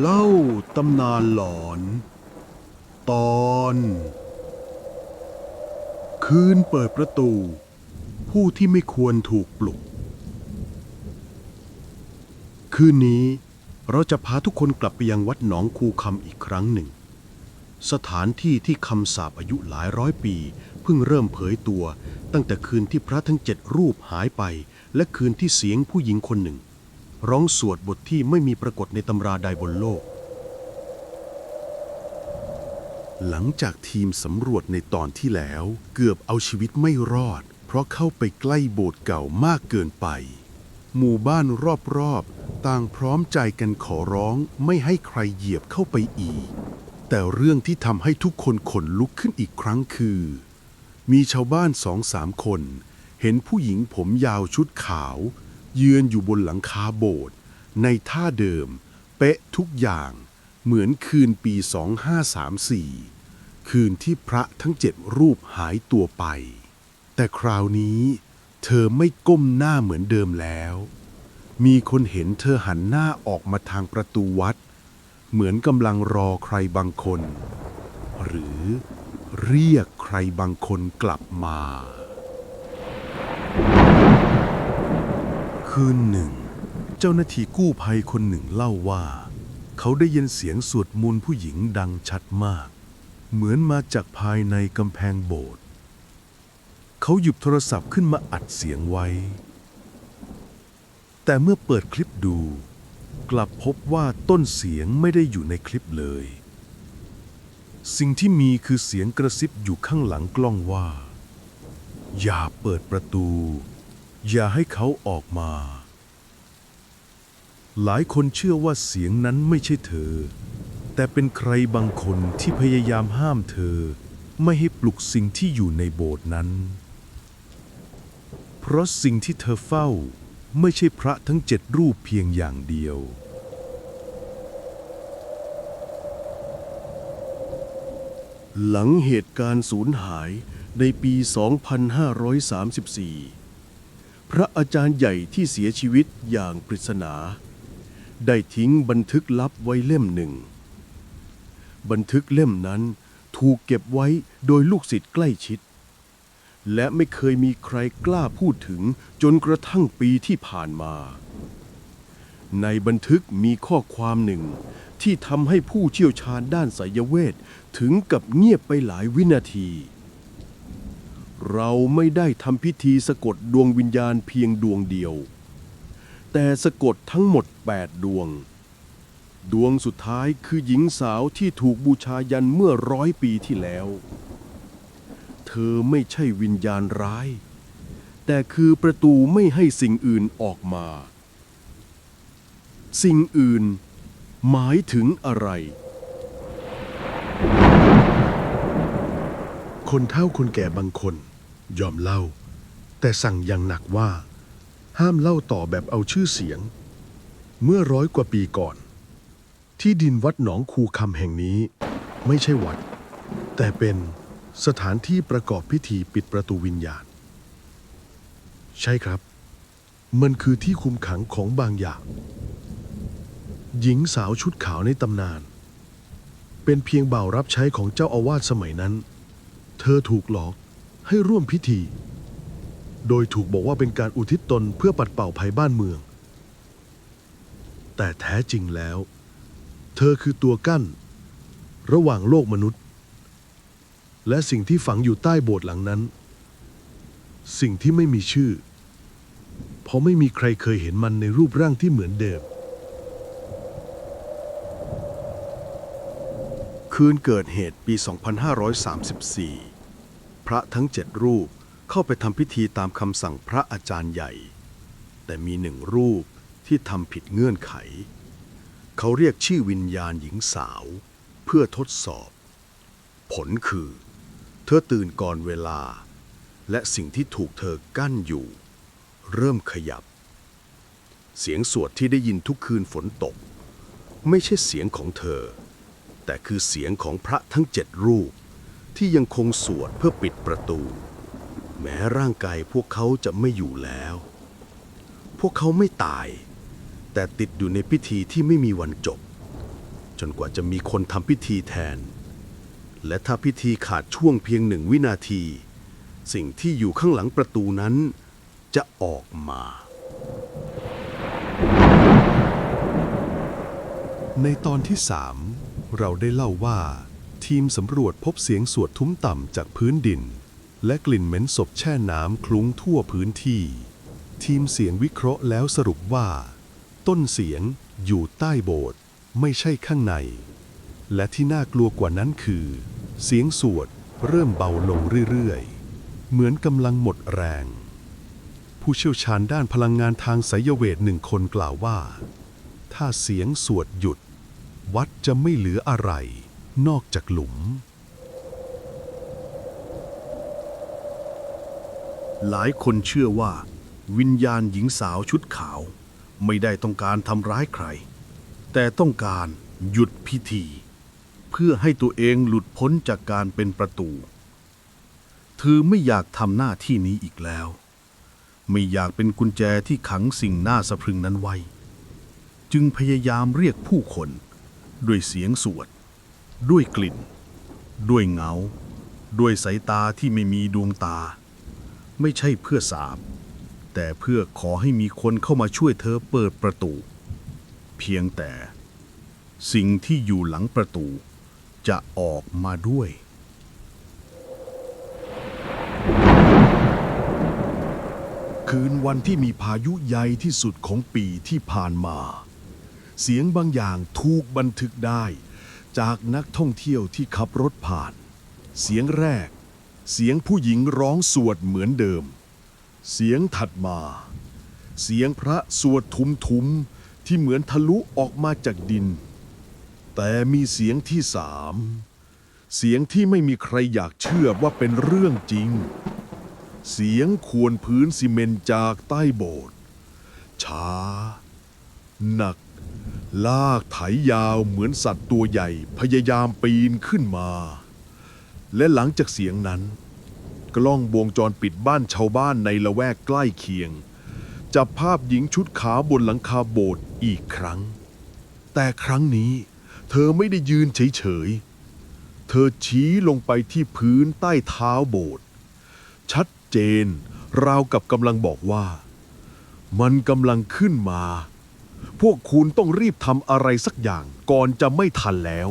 เล่าตำนานหลอน ตอน คืนเปิดประตู ผู้ที่ไม่ควรถูกปลุก คืนนี้เราจะพาทุกคนกลับไปยังวัดหนองคูคำอีกครั้งหนึ่ง สถานที่ที่คำสาปอายุหลายร้อยปี เพิ่งเริ่มเผยตัว ตั้งแต่คืนที่พระทั้งเจ็ดรูปหายไป และคืนที่เสียงผู้หญิงคนหนึ่ง ร้องสวดบทที่ไม่มีปรากฏในตำราใดบนโลก หลังจากทีมสำรวจในตอนที่แล้ว เกือบเอาชีวิตไม่รอด เพราะเข้าไปใกล้โบสถ์เก่ามากเกินไป หมู่บ้านรอบๆ ต่างพร้อมใจกันขอร้องไม่ให้ใครเหยียบเข้าไปอีก แต่เรื่องที่ทำให้ทุกคนขนลุกขึ้นอีกครั้งคือ มีชาวบ้านสองสามคน เห็นผู้หญิงผมยาวชุดขาว ยืนอยู่บนหลังคาโบสถ์ในท่าเดิม เป๊ะทุกอย่างเหมือนคืนปี 2534 คืนที่พระทั้งเจ็ดรูปหายตัวไป แต่คราวนี้เธอไม่ก้มหน้าเหมือนเดิมแล้ว มีคนเห็นเธอหันหน้าออกมาทางประตูวัด เหมือนกำลังรอใครบางคน หรือเรียกใครบางคนกลับมา คืนหนึ่ง เจ้าหน้าที่กู้ภัยคนหนึ่งเล่าว่า เขาได้ยินเสียงสวดมนต์ผู้หญิงดังชัดมาก เหมือนมาจากภายในกำแพงโบสถ์เขาหยิบโทรศัพท์ขึ้นมาอัดเสียงไว้ แต่เมื่อเปิดคลิปดู กลับพบว่าต้นเสียงไม่ได้อยู่ในคลิปเลย สิ่งที่มีคือเสียงกระซิบอยู่ข้างหลังกล้องว่า อย่าเปิดประตู อย่าให้เขาออกมา หลายคนเชื่อว่าเสียงนั้นไม่ใช่เธอ แต่เป็นใครบางคนที่พยายามห้ามเธอ ไม่ให้ปลุกสิ่งที่อยู่ในโบสถ์นั้น เพราะสิ่งที่เธอเฝ้าไม่ใช่พระทั้งเจ็ดรูปเพียงอย่างเดียว หลังเหตุการณ์สูญหายในปี 2534 พระอาจารย์ใหญ่ที่เสียชีวิตอย่างปริศนา ได้ทิ้งบันทึกลับไว้เล่มหนึ่ง บันทึกเล่มนั้นถูกเก็บไว้โดยลูกศิษย์ใกล้ชิด และไม่เคยมีใครกล้าพูดถึงจนกระทั่งปีที่ผ่านมา ในบันทึกมีข้อความหนึ่งที่ทำให้ผู้เชี่ยวชาญด้านไสยเวทถึงกับเงียบไปหลายวินาที เราไม่ได้ทำพิธีสะกดดวงวิญญาณเพียงดวงเดียว แต่สะกดทั้งหมด 8 ดวง ดวงสุดท้ายคือหญิงสาวที่ถูกบูชายันเมื่อร้อยปีที่แล้ว เธอไม่ใช่วิญญาณร้าย แต่คือประตูไม่ให้สิ่งอื่นออกมา สิ่งอื่นหมายถึงอะไร คนเฒ่าคนแก่บางคน ยอมเล่า แต่สั่งอย่างหนักว่า ห้ามเล่าต่อแบบเอาชื่อเสียง เมื่อร้อยกว่าปีก่อน ที่ดินวัดหนองคูคำแห่งนี้ไม่ใช่วัด แต่เป็นสถานที่ประกอบพิธีปิดประตูวิญญาณ ใช่ครับ มันคือที่คุมขังของบางอย่าง หญิงสาวชุดขาวในตำนาน เป็นเพียงบ่าวรับใช้ของเจ้าอาวาสสมัยนั้น เธอถูกหลอกให้ร่วมพิธี โดยถูกบอกว่าเป็นการอุทิศตนเพื่อปัดเป่าภัยบ้านเมือง แต่แท้จริงแล้ว เธอคือตัวกั้น ระหว่างโลกมนุษย์ และสิ่งที่ฝังอยู่ใต้โบสถ์หลังนั้น สิ่งที่ไม่มีชื่อ เพราะไม่มีใครเคยเห็นมันในรูปร่างที่เหมือนเดิม คืนเกิดเหตุปี 2534 พระทั้งเจ็ดรูปเข้าไปทำพิธีตามคำสั่งพระอาจารย์ใหญ่ แต่มีหนึ่งรูปที่ทำผิดเงื่อนไข เขาเรียกชื่อวิญญาณหญิงสาว เพื่อทดสอบ ผลคือ เธอตื่นก่อนเวลา และสิ่งที่ถูกเธอกั้นอยู่ เริ่มขยับ เสียงสวดที่ได้ยินทุกคืนฝนตก ไม่ใช่เสียงของเธอ แต่คือเสียงของพระทั้งเจ็ดรูป ที่ยังคงสวดเพื่อปิดประตู แม้ร่างกายพวกเขาจะไม่อยู่แล้ว พวกเขาไม่ตาย แต่ติดอยู่ในพิธีที่ไม่มีวันจบ จนกว่าจะมีคนทำพิธีแทน และถ้าพิธีขาดช่วงเพียงหนึ่งวินาที สิ่งที่อยู่ข้างหลังประตูนั้น จะออกมาในตอนที่สาม เราได้เล่าว่า ทีมสำรวจพบเสียงสวดทุ้มต่ำจากพื้นดิน และกลิ่นเหม็นศพแช่น้ำคลุ้งทั่วพื้นที่ ทีมเสียงวิเคราะห์แล้วสรุปว่า ต้นเสียงอยู่ใต้โบสถ์ไม่ใช่ข้างใน และที่น่ากลัวกว่านั้นคือ เสียงสวดเริ่มเบาลงเรื่อยๆ เหมือนกำลังหมดแรง ผู้เชี่ยวชาญด้านพลังงานทางไสยเวทหนึ่งคนกล่าวว่า ถ้าเสียงสวดหยุด วัดจะไม่เหลืออะไร นอกจากหลุม หลายคนเชื่อว่า วิญญาณหญิงสาวชุดขาว ไม่ได้ต้องการทำร้ายใคร แต่ต้องการหยุดพิธี เพื่อให้ตัวเองหลุดพ้นจากการเป็นประตู เธอไม่อยากทำหน้าที่นี้อีกแล้ว ไม่อยากเป็นกุญแจที่ขังสิ่งน่าสะพรึงนั้นไว้ จึงพยายามเรียกผู้คน ด้วยเสียงสวด ด้วยกลิ่น ด้วยเงา ด้วยสายตาที่ไม่มีดวงตา ไม่ใช่เพื่อสาบ แต่เพื่อขอให้มีคนเข้ามาช่วยเธอเปิดประตู เพียงแต่ สิ่งที่อยู่หลังประตู จะออกมาด้วยคืนวันที่มีพายุใหญ่ที่สุดของปีที่ผ่านมา เสียงบางอย่างถูกบันทึกได้ จากนักท่องเที่ยวที่ขับรถผ่าน เสียงแรก เสียงผู้หญิงร้องสวดเหมือนเดิม เสียงถัดมา เสียงพระสวดทุ้มๆที่เหมือนทะลุออกมาจากดิน แต่มีเสียงที่สามเสียงที่ไม่มีใครอยากเชื่อว่าเป็นเรื่องจริง เสียงขวนพื้นซีเมนจากใต้โบสถ์ช้า หนัก ลากไถยาวเหมือนสัตว์ตัวใหญ่พยายามปีนขึ้นมา และหลังจากเสียงนั้น กล้องวงจรปิดบ้านชาวบ้านในละแวกใกล้เคียง จับภาพหญิงชุดขาวบนหลังคาโบสถ์อีกครั้ง แต่ครั้งนี้เธอไม่ได้ยืนเฉยๆ เธอชี้ลงไปที่พื้นใต้เท้าโบสถ์ชัดเจนราวกับกำลังบอกว่า มันกำลังขึ้นมา พวกคุณต้องรีบทำอะไรสักอย่างก่อนจะไม่ทันแล้ว